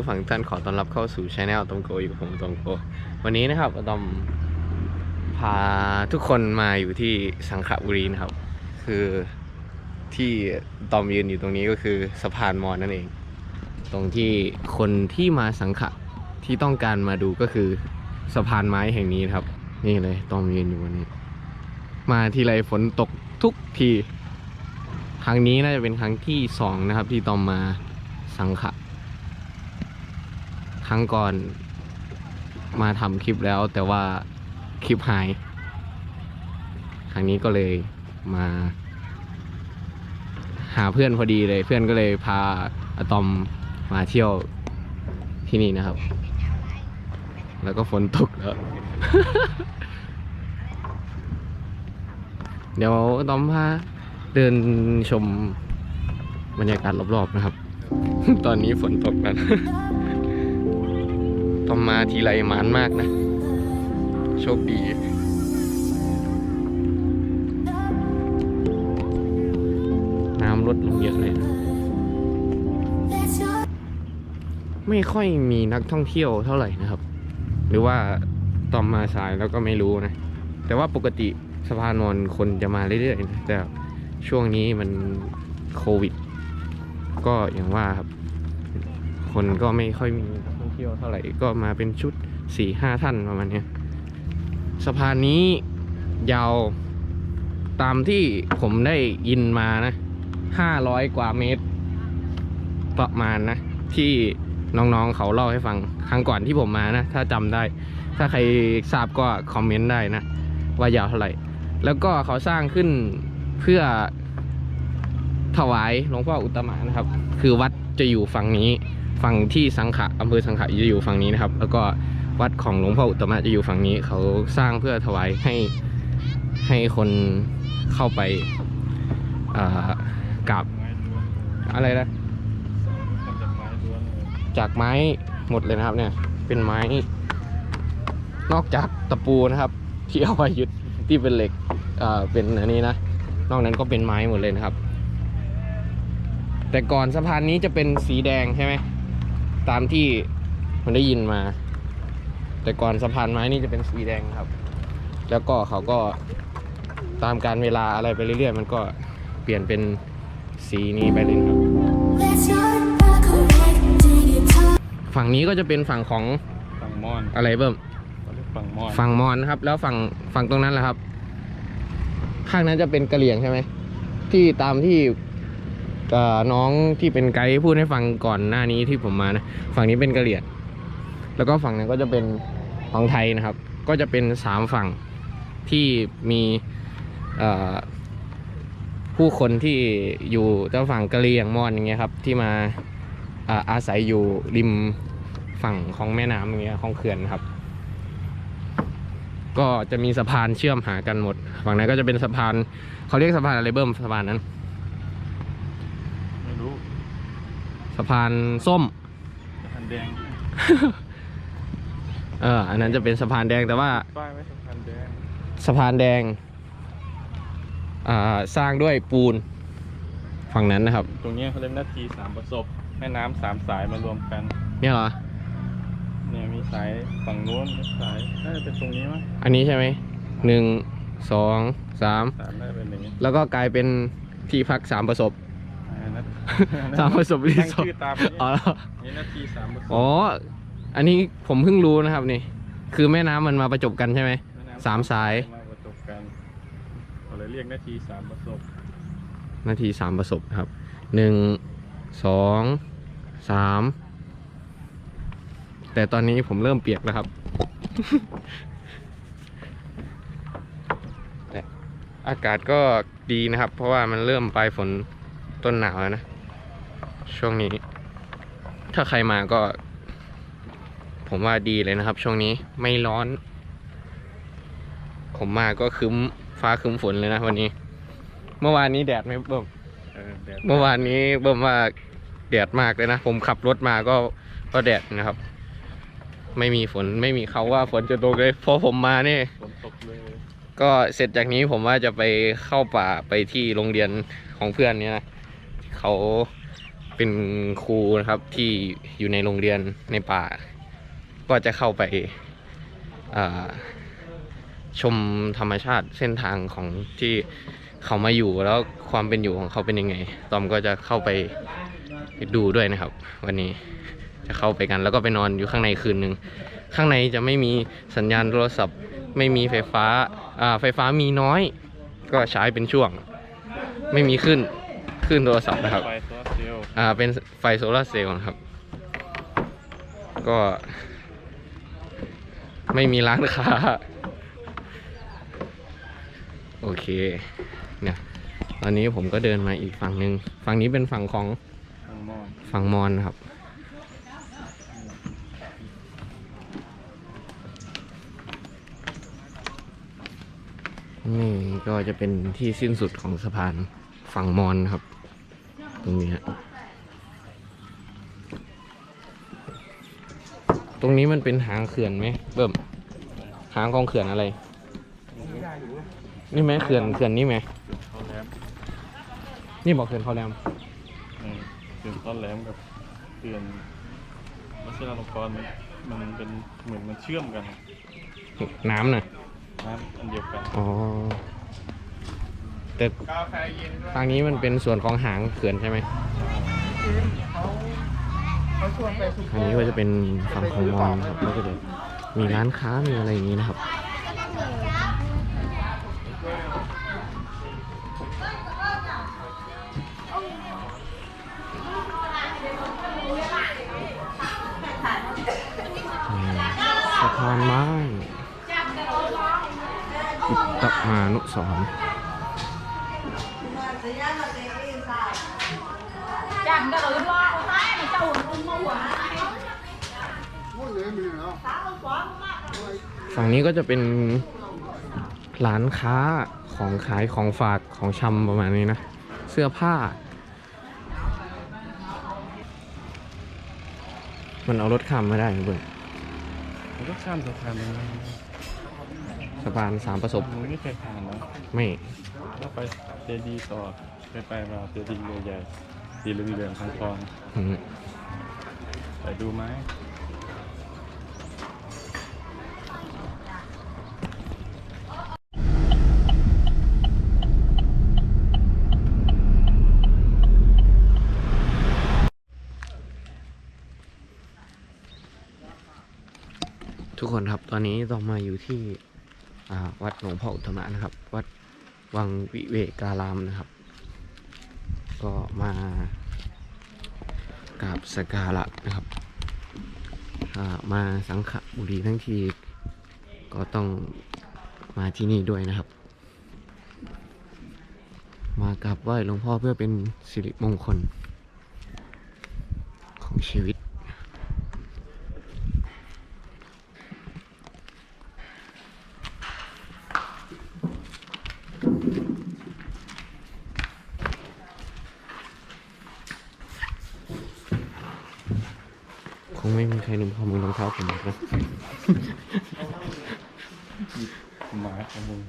ดีคุณผู้ฟังท่านขอต้อนรับเข้าสู่ช anel ตองโกอยู่กับผมตองโก วันนี้นะครับอะตอมพาทุกคนมาอยู่ที่สังขบุรีนะครับ คือที่ตอมยืนอยู่ตรงนี้ก็คือสะพานมอญนั่นเอง ตรงที่คนที่มาสังขะที่ต้องการมาดูก็คือสะพานไม้แห่งนี้นะครับ นี่เลยตอมยืนอยู่วันนี้ มาทีไรฝนตกทุกที ครั้งนี้น่าจะเป็นครั้งที่สองนะครับ ที่ตอมมาสังขะ รั้งก่อนมาทำคลิปแล้วแต่ว่าคลิปหาย ครั้งนี้ก็เลยมา หาเพื่อนพอดีเลยเพื่อนก็เลยพาอะตอมมาเที่ยวที่นี่นะครับ แล้วก็ฝนตกแล้ว เดี๋ยวอะตอมพาเดินชมบรรยากาศรอบๆนะครับ ตอนนี้ฝนตกแล้วนะ ตอมมาทีไรมานมากนะ โชคดี น้ำลดลงเยอะเลยนะไม่ค่อยมีนักท่องเที่ยวเท่าไหร่นะครับ หรือว่าตอมมาสายแล้วก็ไม่รู้นะ แต่ว่าปกติสะพานมอญคนจะมาเรื่อยๆนะแต่ช่วงนี้มันโควิด ก็อย่างว่าครับ คนก็ไม่ค่อยมีนัก ท่องเที่ยวเท่าไหร่ก็มาเป็นชุดสี่ห้าท่านประมาณนี้สะพานนี้ยาวตามที่ผมได้ยินมานะห้าร้อยกว่าเมตร ประมาณนะ ที่น้องๆเขาเล่าให้ฟังครั้งก่อนที่ผมมานะ ถ้าจำได้ ถ้าใครทราบก็คอมเมนต์ได้นะ ว่ายาวเท่าไหร่ แล้วก็เขาสร้างขึ้นเพื่อถวายหลวงพ่ออุตตมะนะครับ คือวัด จะอยู่ฝั่งนี้ ฝั่งที่สังขะอำเภอสังขะจะอยู่ฝั่งนี้นะครับ แล้วก็วัดของหลวงพ่ออุตมะจะอยู่ฝั่งนี้ เขาสร้างเพื่อถวายให้ให้คนเข้าไปกราบอะไรนะจากไม้ล้วนเลยจากไม้หมดเลยนะครับเนี่ย เป็นไม้ นอกจากตะปูนะครับ ที่เอาไว้ยึดที่เป็นเหล็กเป็นอันนี้นะ นอกนั้นก็เป็นไม้หมดเลยนะครับ แต่ก่อนสะพานนี้จะเป็นสีแดงใช่ไหมตามที่ผมได้ยินมา แต่ก่อนสะพานไม้นี่จะเป็นสีแดงครับ แล้วก็เขาก็ตามการเวลาอะไรไปเรื่อยๆ มันก็เปลี่ยนเป็นสีนี้ไปเลยครับ ฝั่งนี้ก็จะเป็นฝั่งของฝั่งมอนอะไรเบิ่มเขาเรียกฝั่งมอนฝั่งมอญนะครับ แล้วฝั่งฝั่งตรงนั้นแหละครับ ข้างนั้นจะเป็นกะเหลี่ยงใช่ไหมที่ตามที่เอ่อ น้องที่เป็นไกด์พูดให้ฟังก่อนหน้านี้ที่ผมมานะฝั่งนี้เป็นกะเหรี่ยงแล้วก็ฝั่งนั้นก็จะเป็นของไทยนะครับ ก็จะเป็นสามฝั่งที่มีผู้คนที่อยู่เจ้าฝั่งกะเหรี่ยงมอญอย่างเงี้ยครับที่มาอาอาศัยอยู่ริมฝั่งของแม่น้ำอย่างเงี้ยของเขื่อนครับ ก็จะมีสะพานเชื่อมหากันหมด ฝั่งนั้นก็จะเป็นสะพานเขาเรียกสะพานอะไรเบิ้มสะพานนั้น ไม่รู้ สะพานส้ม สะพานแดงเออ อันนั้นจะเป็นสะพานแดงแต่ว่า ป้ายไว้สะพานแดงสะพานแดง อ่า สร้างด้วยปูน ฝั่งนั้นนะครับ ตรงเนี้ยเขาเรียกนาทีสามประสบแม่น้ำสามสายมารวมกัน เนี่ยเหรอ เนี่ยมีสายฝั่งนู้นมีสายน่าจะเป็นตรงนี้มั้งอันนี้ใช่ไหม หนึ่ง สอง สาม สามน่าจะเป็นอย่างนี้แล้วก็กลายเป็นที่พักสามประสบอ่านัด สามประสบรีตั้งสอร์ชื่อทตามอ๋อนี้นี่นาทีสามประสบอ๋ออันนี้ผมเพิ่งรู้นะครับนี่ คือแม่น้ำมันมาประจบกันใช่ไหมแน้ำสามสาย มาประสบกันเขาเลยเรียกนาทีสามประสบนาทีสามประสบครับหนึ่งสองสามแต่ตอนนี้ผมเริ่มเปียกแล้วครับ แต่อากาศก็ดีนะครับ เพราะว่ามันเริ่มปลายฝน ต้นหนาวแล้วนะ ช่วงนี้ ถ้าใครมาก็ ผมว่าดีเลยนะครับ ช่วงนี้ไม่ร้อน ผมมาก็คึ้มฟ้าคึ้มฝนเลยนะวันนี้ เมื่อวานนี้แดดไม่เบิ่มเออแดดเมื่อวานนี้เบิ่มว่าแดดมากเลยนะ ผมขับรถมาก็ก็แดดนะครับ ไม่มีฝนไม่มีเขาว่าฝนจะตกเลยพอผมมานี่ฝนตกเลยก็เสร็จจากนี้ผมว่าจะไปเข้าป่าไปที่โรงเรียนของเพื่อนเนี่ยนะ เขาเป็นครูนะครับที่อยู่ในโรงเรียนในป่า ก็จะเข้าไปาชมธรรมชาติเส้นทางของที่เขามาอยู่แล้วความเป็นอยู่ของเขาเป็นยังไง ตอมก็จะเข้าไปดูด้วยนะครับ วันนี้จะเข้าไปกันแล้วก็ไปนอนอยู่ข้างในคืนหนึ่งข้างในจะไม่มีสัญญาณโทรศัพท์ ไม่มีไฟฟ้าอ่าไฟฟ้ามีน้อย ก็ใช้เป็นช่วง ไม่มีขึ้น ขึ้นโทรศัพท์นะครับ ไฟโซลาร์เซลล์อ่า เป็นไฟโซลาร์เซลล์นะครับ ก็ ไม่มีร้านค้า โอเค เนี่ย ตอนนี้ผมก็เดินมาอีกฝั่งหนึ่ง ฝั่งนี้เป็นฝั่งของทางมอนฝั่งมอญนะครับ นี่ก็จะเป็นที่สิ้นสุดของสะพานฝั่งมอญครับ ตรงนี้ฮะตรงนี้มันเป็นหางเขื่อนไหมเบิ่มหางของเขื่อนอะไร นี่ไหมเขื่อนเขื่อนนี่ไหมเขาแหลมนี่บอกเขื่อนเขาแรมเออเขื่อนต้นแหลมกับเขื่อนวัชิรลงกรณ์มันมันเป็นเหมือนมันเชื่อมกัน น้ำน่ะน้ำอันเดียวกันอ๋อ แต่ทางนี้มันเป็นส่วนของหางเขื่อนใช่ไหมทางนี้ก็จะเป็นฝั่งของมอญครับแล้วก็จะมีร้านค้ามีอะไรอย่างนี้นะครับ สะพานไม้อุตตมานุสรณ์ ฝั่งนี้ก็จะเป็นร้านค้าของขายของฝากของชำประมาณนี้นะ เสื้อผ้า มันเอารถข้ามไม่ได้นะเบิร์มัวข้ามสะพานนั้ สะพานสามประสบมึงไม่เคยผ่านนะไม่แล้วไปเจดีย์ต่อไปไปมาเจดีย์ใหญ่ๆสีเหลืองๆทองทองอืมๆไปดูไหม ทุกคนครับตอนนี้ต้องมาอยู่ที่วัดหลวงพ่ออุตมะนะครับ วัดวังวิเวการามนะครับ ก็มากราบสกการะนะครับมาสังขบุรีทั้งทีก็ต้องมาที่นี่ด้วยนะครับ มากราบไหว้หลวงพ่อเพื่อเป็นสิริมงคลของชีวิต คง ไม่มีใครลืมข้อมือรองเท้าผมหรอกนะ หมาของมึง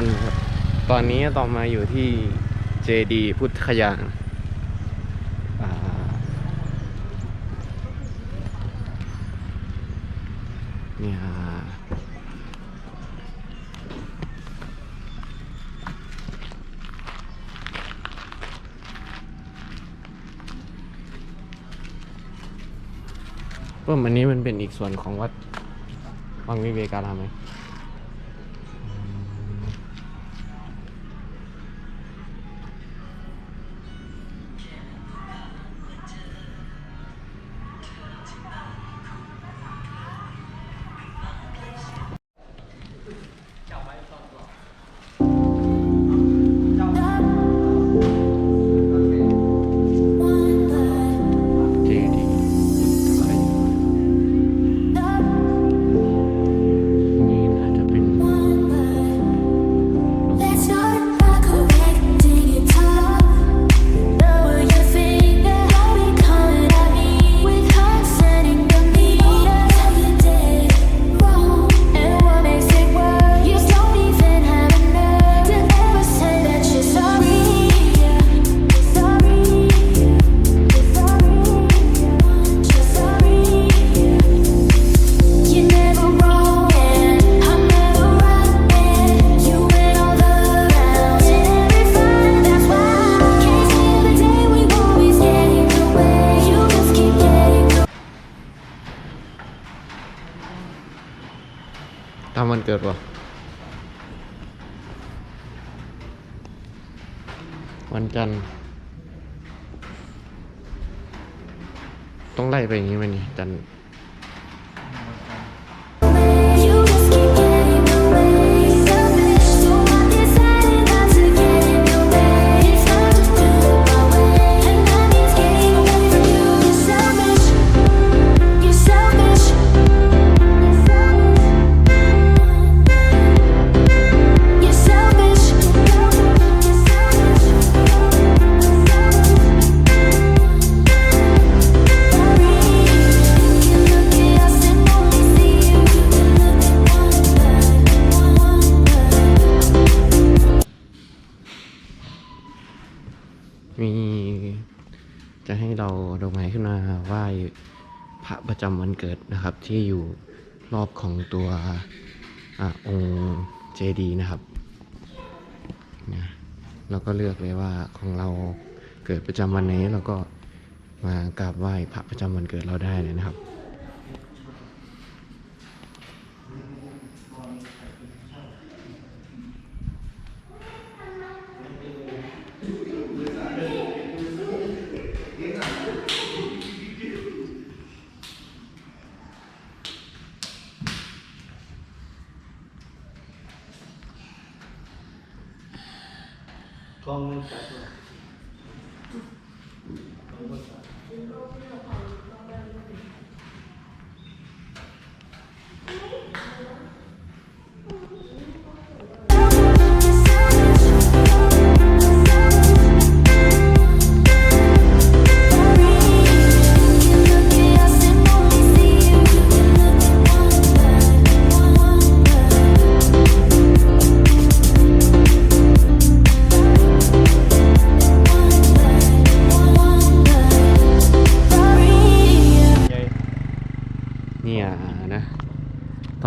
คนครับ ตอนนี้ต่อมาอยู่ที่เจดีพุทธคยาเนี่ยเพิ่มอันนี้มันเป็นอีกส่วนของวัดวังวิเวการามไหม ทำมวันเกิดวะวันจันทร์ต้องไล่ไปอย่างนี้ไหมนี่จันทร์ จำวันเกิดนะครับ ที่อยู่รอบของตัวอองค์เจดีนะครับนะเราก็เลือกเลยว่าของเราเกิดประจำวันไหนเราก็มากราบไหว้พระประจำวันเกิดเราได้เลยนะครับ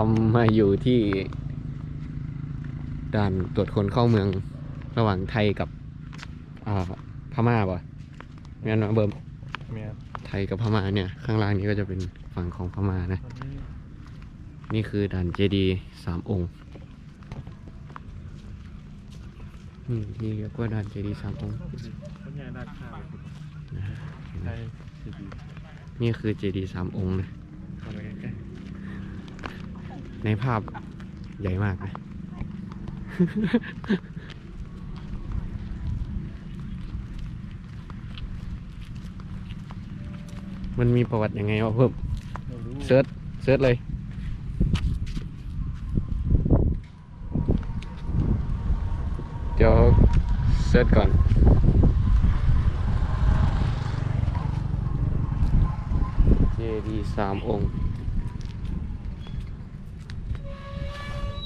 อมมาอยู่ที่ด่านตรวจคนเข้าเมืองระหว่างไทยกับอ่าพม่าป่ะเมียนมาเบิร์มเมียไทยกับพม่าเนี่ย ข้างล่างนี้ก็จะเป็นฝั่งของพม่านะตอนนี้นี่คือด่านเจดีย์สามองค์นี่นี่เรียกว่าด่านเจดีย์สามองค์ต้นใหญ่ด้านข้างนะเห็นไหมใช่สีดีนี่คือเจดีย์สามองค์นะเข้าไป ใกล้ในภาพใหญ่มากนะมันมีประวัติยังไงวะเพิ่มๆเรารู้เซิร์ชเซิร์ชเลย เดี๋ยวเซิร์ชก่อน เจดีย์สามองค์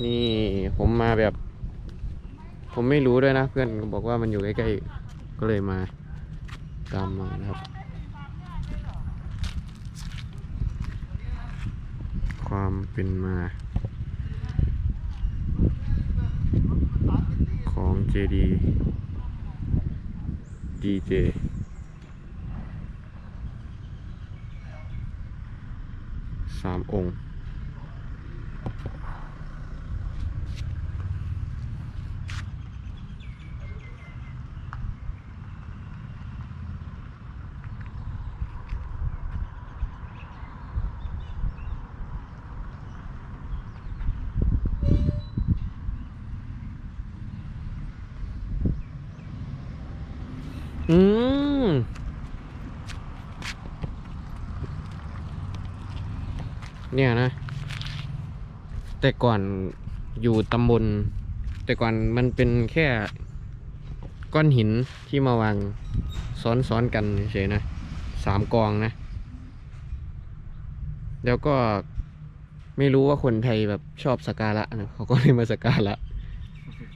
นี่ผมมาแบบ ผมไม่รู้ด้วยนะ เพื่อนบอกว่ามันอยู่ใกล้ๆก็เลยมาตามมานะครับ ความเป็นมา ของ JD DJ สามองค์ อืม เนี่ยนะ แต่ก่อนอยู่ตำบล แต่ก่อนมันเป็นแค่ก้อนหินที่มาวางซ้อนๆกันเฉยๆนะสามกองนะ แล้วก็ไม่รู้ว่าคนไทยแบบชอบสการะนะเขาก็เลยมาสการะ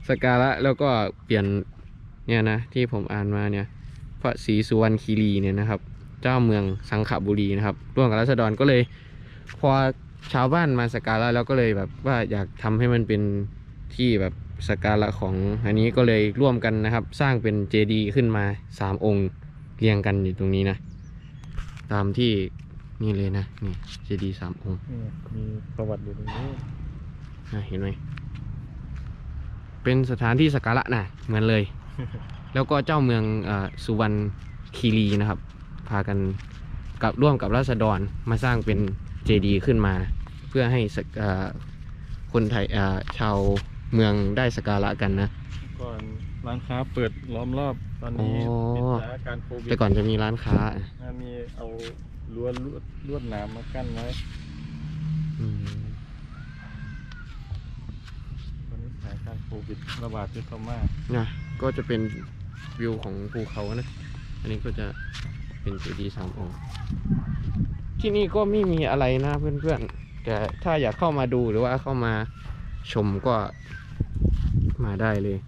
สกการะแล้วก็เปลี่ยนเนี่ยนะที่ผมอ่านมาเนี่ย พระศรีสุวรรณคีรีเนี่ยนะครับ เจ้าเมืองสังขบุรีนะครับ ร่วมกับรัษฎรก็เลย พอชาวบ้านมาสักการะแล้วก็เลยแบบว่าอยากทำให้มันเป็นที่แบบสักการะของอันนี้ก็เลยร่วมกันนะครับ สร้างเป็นเจดีย์ขึ้นมาสามองค์เรียงกันอยู่ตรงนี้นะ ตามที่นี่เลยนะนี่เจดีย์สามองค์นี่มีประวัติอยู่ตรงนี้นะเห็นไหมเป็นสถานที่สักการะนะเหมือนเลย แล้วก็เจ้าเมืองเออสุวรรณคีรีนะครับ พากันกับร่วมกับราษฎรมาสร้างเป็น เจดีย์ขึ้นมา เพื่อให้สักเอ่อคนไทยเอ่อชาวเมืองได้สักการะกันนะก่อนร้านค้าเปิดล้อมรอบตอนนี้อ๋อติดสถานการณ์โควิดแต่ก่อนจะมีร้านค้านะมีเอาลวดลวดลวดหนามมากั้นไว้อืมตอนนี้สถานการณ์โควิดระบาดที่พม่านะก็จะเป็นวิวของภูเขานะ อันนี้ก็จะเป็นเจดีย์สามองค์ ที่นี่ก็ไม่มีอะไรนะเพื่อนๆ แต่ถ้าอยากเข้ามาดูหรือว่าเข้ามาชมก็มาได้เลย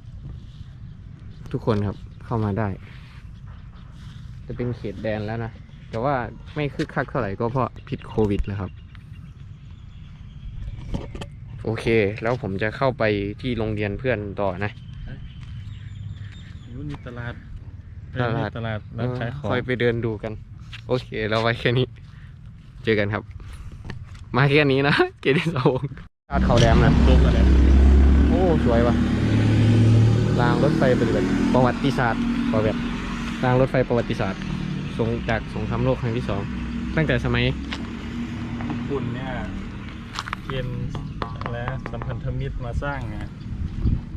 ทุกคนครับเข้ามาได้ จะเป็นเขตแดนแล้วนะ แต่ว่าไม่คึกคักเท่าไหร่ก็เพราะพิษโควิดแหละครับ โอเค แล้วผมจะเข้าไปที่โรงเรียนเพื่อนต่อนะนู่นมีตลาดตลาดเออมีตลาดร้านขายของค่อยไปเดินดูกัน โอเค เราไว้แค่นี้ เจอกันครับ มาแค่นี้นะ เกดิสองลาดเขาแหลมนะลมอะไรโอ้ สวยว่ะรางรถไฟปฏิบัติประวัติศาสตร์ประวัติรางรถไฟประวัติศาสตร์สงจากสงครามโลกครั้งที่สองตั้งแต่สมัยญี่ปุ่นเนี่ยเกณฑ์อะไรนะสัมพันธมิตรมาสร้างไง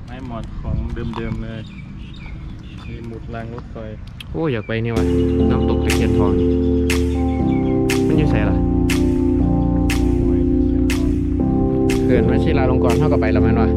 ไม้หมอดของเดิมๆเลย มีหมุดรางรถไฟโอ้อยากไปนี่ว่ะน้ำตกตะเคียนทอง มันอยู่ใส่ละเขื่อนวชิราลงกรณ์เท่ากับไปแล้วมันวะ